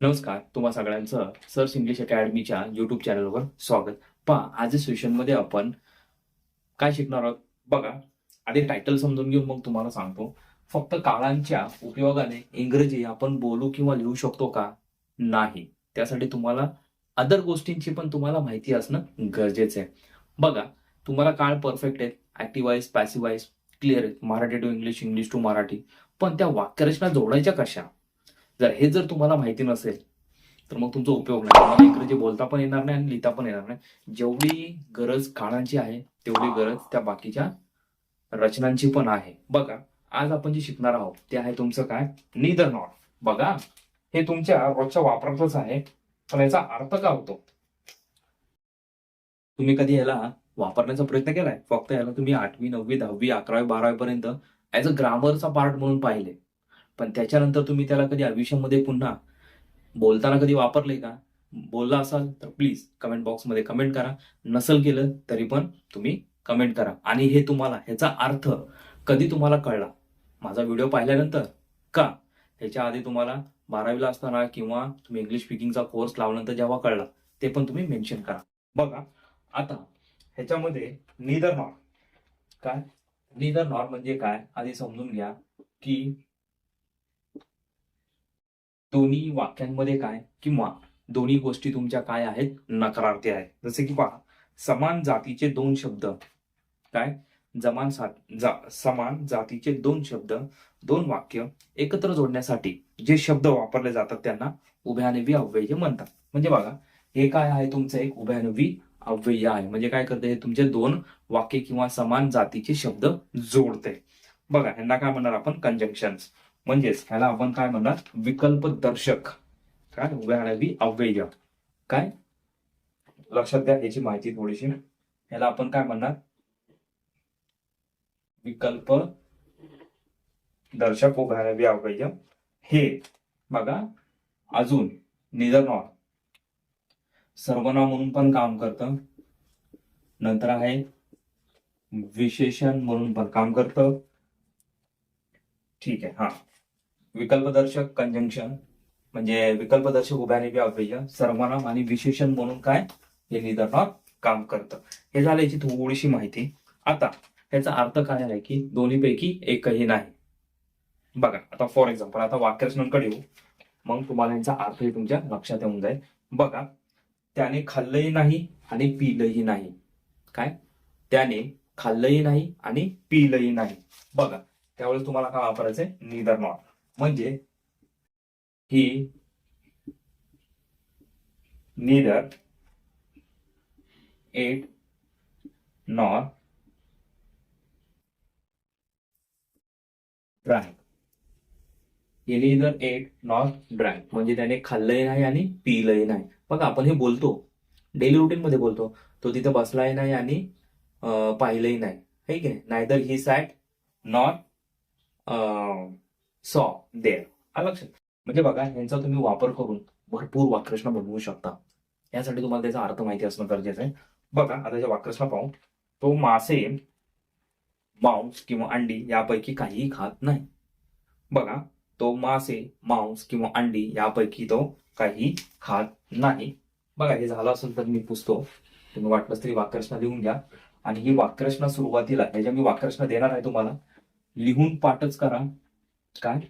नमस्कार तुम्हा सगळ्यांचं सर्स इंग्लिश अकॅडमीच्या युट्यूब चॅनलवर स्वागत. पहा आज सेशनमध्ये आपण काय शिकणार आहोत? बघा आधी टायटल समजून घेऊन मग तुम्हाला सांगतो. फक्त काळांच्या उपयोगाने इंग्रजी आपण बोलू किंवा लिहू शकतो का? नाही. त्यासाठी तुम्हाला अदर गोष्टींची पण तुम्हाला माहिती असणं गरजेचं आहे बघा तुम्हाला काळ परफेक्ट आहे ऍक्टिव्हाइज पॅसिवाइज क्लिअर आहेत. Marathi to English English to Marathi. पण त्या वाक्यरचना जोडायच्या कशा? जर हे जर तुम्हाला माहिती नसेल तर मग तुमचा उपयोग नाही. तुम्हाला इंग्रजी बोलता पण येणार नाही आणि लिहिता पण येणार नाही. जेवढी गरज काळांची आहे तेवढी गरज त्या बाकीच्या रचनांची पण आहे. बघा आज आपण जे शिकणार आहोत ते आहे तुमचं काय? निदर नॉट बघा हे तुमच्या रोजच्या वापरातच आहे पण याचा अर्थ का होतो? तुम्ही कधी याला वापरण्याचा प्रयत्न केलाय? फक्त याला तुम्ही आठवी नववी दहावी अकरावी बारावी पर्यंत ऍज अ ग्रामरचा पार्ट म्हणून पाहिले. पण त्याच्यानंतर तुम्ही त्याला कधी आयुष्यामध्ये पुन्हा बोलताना कधी वापरले का? बोलला असाल तर प्लीज कमेंट बॉक्समध्ये कमेंट करा. नसल केलं तरी पण तुम्ही कमेंट करा. आणि हे तुम्हाला ह्याचा अर्थ कधी तुम्हाला कळला? माझा व्हिडिओ पाहिल्यानंतर का? ह्याच्या आधी तुम्हाला बारावीला असताना किंवा तुम्ही इंग्लिश स्पीकिंगचा कोर्स लावल्यानंतर जेव्हा कळला ते पण तुम्ही मेन्शन करा. बघा आता ह्याच्यामध्ये निदर नॉर काय? निदर नॉर म्हणजे काय? आधी समजून घ्या की दोन्ही वाक्यांमध्ये काय किंवा दोन्ही गोष्टी तुमच्या काय आहेत? नकारार्थी आहेत. जसे की पहा समान जातीचे दोन शब्द. काय? जमान सा- जा- समान जातीचे दोन शब्द दोन वाक्य एकत्र जोडण्यासाठी जे शब्द वापरले जातात त्यांना उभयानवी अव्यय म्हणतात. म्हणजे बघा हे काय आहे तुमचं? एक उभयानवी अव्यय आहे. म्हणजे काय करते? हे तुमचे दोन वाक्य किंवा समान जातीचे शब्द जोडते. बघा ह्यांना काय म्हणणार आपण? कंजंक्शन्स म्हणजेच ह्याला आपण काय म्हणणार? विकल्प दर्शक काय उभयानवी अव्यय. काय? लक्षात द्या याची माहिती थोडीशी. ह्याला आपण काय म्हणणार? विकल्प दर्शक उभयानवी अव्यय. हे बघा अजून निधनॉ सर्वनाम म्हणून पण काम करतं. नंतर आहे विशेषण म्हणून पण काम करतं. ठीक आहे हा. विकल्पदर्शक कंजंक्शन म्हणजे विकल्पदर्शक उभ्याने अव्यय सर्वनाम आणि विशेषण म्हणून काय? हे निदर्शनात काम करतं. हे झालं याची थोडीशी माहिती. आता ह्याचा अर्थ काय आहे की दोन्हीपैकी एकही नाही. बघा आता फॉर एक्झाम्पल आता वाक्यरचनांकडे येऊ. मग तुम्हाला यांचा अर्थही तुमच्या लक्षात येऊन जाईल. बघा त्याने खाल्लंही नाही आणि पिलंही नाही. काय? त्याने खाल्लंही नाही आणि पिलंही नाही. बघा त्यावेळेस तुम्हाला काय वापरायचंय? निदर नॉट म्हणजे ही निदर एट नॉर ड्राय हे निदर एट नॉर ड्राय म्हणजे त्याने खाल्लंही नाही आणि पिलंही नाही. बघा आपण हे बोलतो. डेली रुटीन मध्ये बोलतो. तो तिथे बसलाही नाही आणि पाहिलंही नाही. है की नाही? Neither he sat not saw there आलं लक्षात म्हणजे बघा यांचा तुम्ही वापर करून भरपूर वाक्यरचना बनवू शकता. यासाठी तुम्हाला त्याचा अर्थ माहिती असणं गरजेचं आहे. बघा आता ज्या वाक्यरचना पाहू. तो मासे मांस किंवा अंडी यापैकी काहीही खात नाही. बघा तो मासे मांस किंवा अंडी यापैकी तो काही खात नाही. बघा हे झालं असेल तर मी पुसतो. तुम्ही वाटलंच तरी वाक्यरचना लिहून घ्या. आणि ही वाक्यरचना सुरुवातीला ह्याच्या मी वाक्यरचना देणार आहे तुम्हाला लिहून पाठच करा. काय?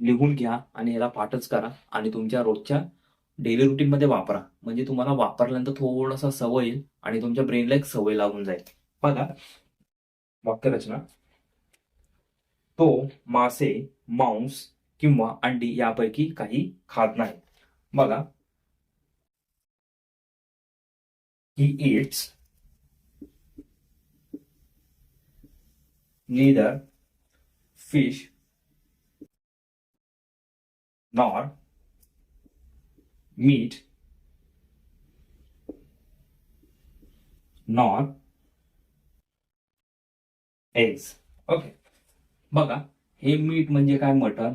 लिहून घ्या आणि याला पाठच करा आणि तुमच्या रोजच्या डेली रुटीन मध्ये वापरा. म्हणजे तुम्हाला वापरल्यानंतर थोडासा सवय येईल आणि तुमच्या ब्रेनला एक सवय लागून जाईल. बघा. वाक्यरचना. तो मासे मांस किंवा अंडी यापैकी काही खात नाही. बघा. He eats neither fish. Nor meat. Nor eggs. Okay बघा हे मीठ म्हणजे काय मटण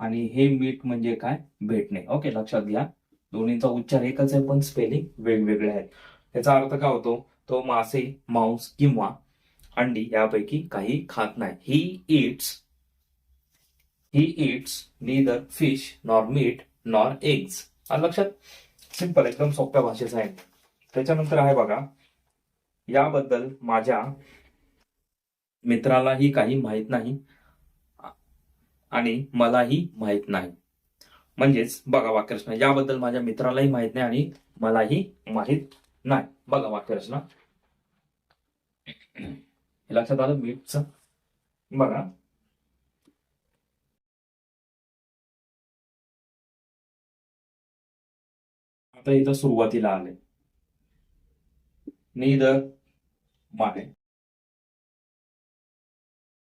आणि हे मीठ म्हणजे काय भेटणे. ओके लक्षात घ्या. दोन्हीचा उच्चार एकच आहे पण स्पेलिंग वेगवेगळे आहेत. याचा अर्थ काय होतो? तो मासे मांस किंवा अंडी यापैकी काही खात नाही. He eats he eats neither fish nor meat nor eggs आणि लक्षात. सिंपल एकदम सोप्या भाषेचं आहे. त्याच्यानंतर आहे बघा याबद्दल माझ्या मित्रालाही काही माहीत नाही आणि मलाही माहीत नाही. म्हणजेच बघा वाक्यरचना याबद्दल माझ्या मित्रालाही माहीत नाही आणि मलाही माहीत नाही. बघा वाक्यरचना. लक्षात आलं? मीटचं बघा. आत्ता इथं सुरुवातीला आले. Neither my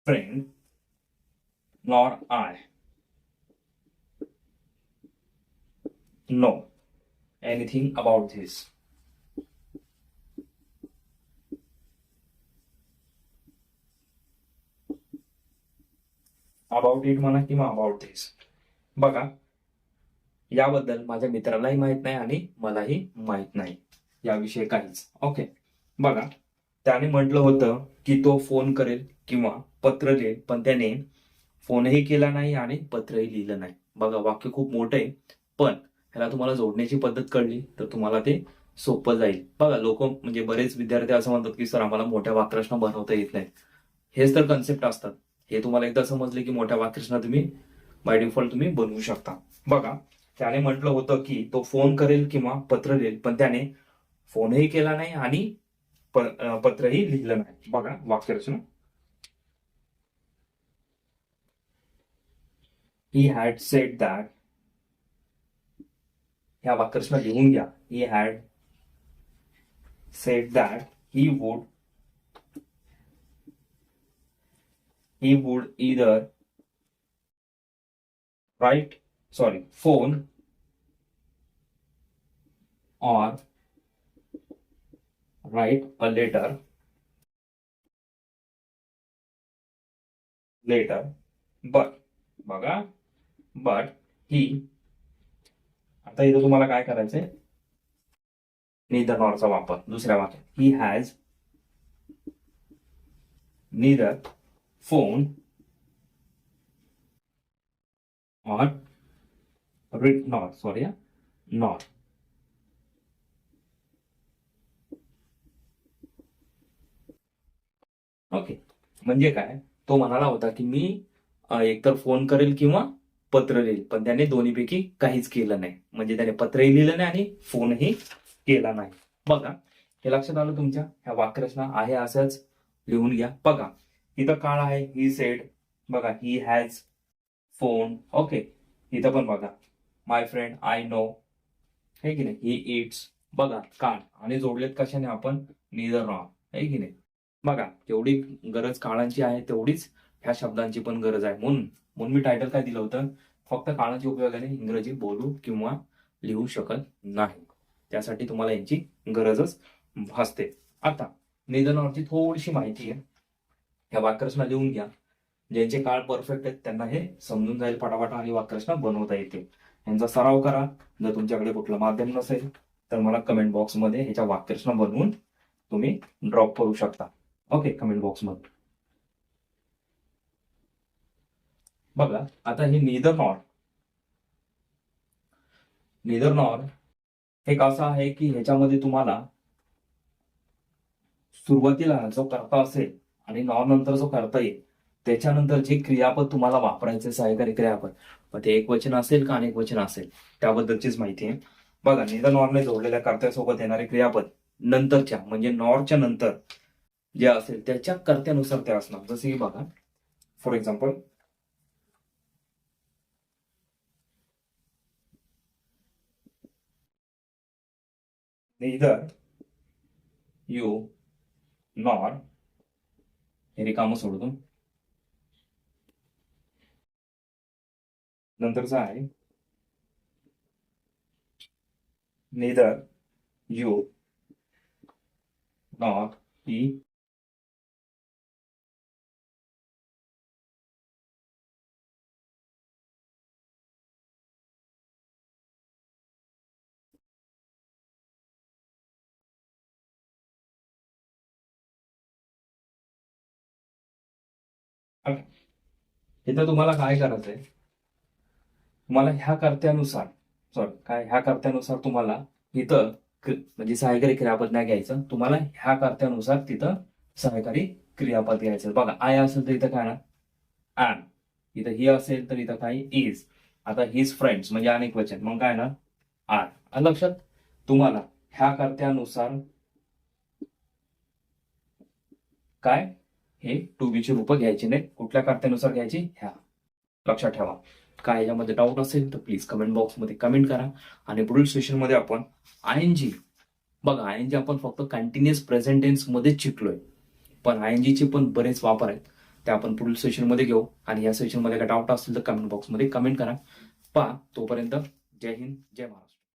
friend nor I know anything about this about it म्हणा किंवा अबाउट धिस बघा याबद्दल माझ्या मित्रालाही माहीत नाही आणि मलाही माहीत नाही. याविषयी काहीच. ओके बघा त्याने म्हटलं होतं की तो फोन करेल किंवा पत्र लिहिल पण त्याने फोनही केला नाही आणि पत्रही लिहिलं नाही. बघा वाक्य खूप मोठं आहे पण ह्याला तुम्हाला जोडण्याची पद्धत कळली तर तुम्हाला ते सोपं जाईल. बघा लोक म्हणजे बरेच विद्यार्थी असं म्हणतात की सर आम्हाला मोठ्या वाक्यरचना बनवता येत नाही हेच तर कन्सेप्ट असतात. हे तुम्हाला एकदा समजले की मोठ्या वाक्यरचना तुम्ही बाय डिफॉल्ट तुम्ही बनवू शकता. बघा त्याने म्हटलं होतं की तो फोन करेल किंवा पत्र लिहिल पण त्याने फोनही केला नाही आणि पत्रही लिहिलं नाही. बघा वाक्यरचना ही हॅड सेट दॅट ह्या वाक्यरचना लिहून घ्या. He had set that he would he would either write sorry phone or write a letter later but बघा but he आता इथं तुम्हाला काय करायचंय neither nor चा वापर दुसऱ्या वाक्यात he has neither phone or read nor sorry yeah, nor okay म्हणजे काय? तो म्हणाला होता की मी एकतर फोन करेल किंवा पत्र लिहिल पण त्याने दोन्हीपैकी काहीच केलं नाही. म्हणजे त्याने पत्रही लिहिलं नाही आणि फोनही केला नाही. बघा हे लक्षात आलं तुमच्या? ह्या वाक्यरचना आहे असंच लिहून घ्या. बघा इथं काळ आहे ही सेड बघा ही हॅज फोन ओके इथं पण बघा. माय फ्रेंड आय नो हे की नाही? ही इट्स बघा काळ आणि जोडलेत कशाने आपण? निदर रॉ हे की नाही? बघा जेवढी गरज काळांची आहे तेवढीच ह्या शब्दांची पण गरज आहे. म्हणून म्हणून मी टायटल काय दिलं होतं? फक्त काळाच्या उपयोगाने इंग्रजी बोलू किंवा लिहू शकत नाही. त्यासाठी तुम्हाला यांची गरजच भासते. आता निधनावरची थोडीशी माहिती आहे. ह्या वाक्यरचना लिहून घ्या. ज्यांचे काळ परफेक्ट आहेत त्यांना हे समजून जाईल पटापटा आणि वाक्यरचना बनवता येते. यांचा सराव करा. जर तुमच्याकडे कुठलं माध्यम नसेल तर मला कमेंट बॉक्समध्ये ह्याच्या वाक्यरचना बनवून तुम्ही ड्रॉप करू शकता. ओके कमेंट बॉक्समध्ये बघा आता हे निदर नॉर निदर नॉर हे कसं आहे की ह्याच्यामध्ये तुम्हाला सुरुवातीला जो करता असेल आणि नॉर नंतर जो करता येईल त्याच्यानंतर जे क्रियापद तुम्हाला वापरायचे सहकारी क्रियापद. मग ते एक वचन असेल का अनेक वचन असेल त्याबद्दलचीच माहिती आहे. बघा निदा नॉरने जोडलेल्या कर्त्यासोबत येणारे क्रियापद नंतरच्या म्हणजे नॉरच्या नंतर जे असेल त्याच्या कर्त्यानुसार ते असणार. जसे की बघा for example neither you nor हे रिकामं सोडतो. नंतरचा आहे. नेदर यू नॉट ही इथं तुम्हाला काय करायचंय? तुम्हाला ह्या कर्त्यानुसार सॉरी काय ह्या कर्त्यानुसार तुम्हाला इथं म्हणजे सहकारी क्रियापद नाही घ्यायचं. तुम्हाला ह्या कर्त्यानुसार तिथं सहकारी क्रियापद घ्यायचं. बघा आय असेल तर इथं काय ना? ॲन इथं ही असेल तर इथं काय? इज आता हिज फ्रेंड्स म्हणजे अनेक वचन. मग काय ना? आर लक्षात तुम्हाला ह्या कर्त्यानुसार काय? हे टू बीची रूपं घ्यायची नाही कुठल्या कर्त्यानुसार घ्यायची? ह्या. लक्षात ठेवा. काय याच्यामध्ये डाऊट असेल तर प्लीज कमेंट बॉक्समध्ये कमेंट करा. आणि पुढील सेशनमध्ये आपण आय एन जी बघा आय एन जी आपण फक्त कंटिन्युअस प्रेझेंट शिकलोय. पण आय एन जीचे पण बरेच वापर आहेत. ते आपण पुढील सेशनमध्ये घेऊ. आणि या सेशनमध्ये काय डाऊट असेल तर कमेंट बॉक्समध्ये कमेंट करा. पहा तोपर्यंत जय हिंद जय महाराष्ट्र.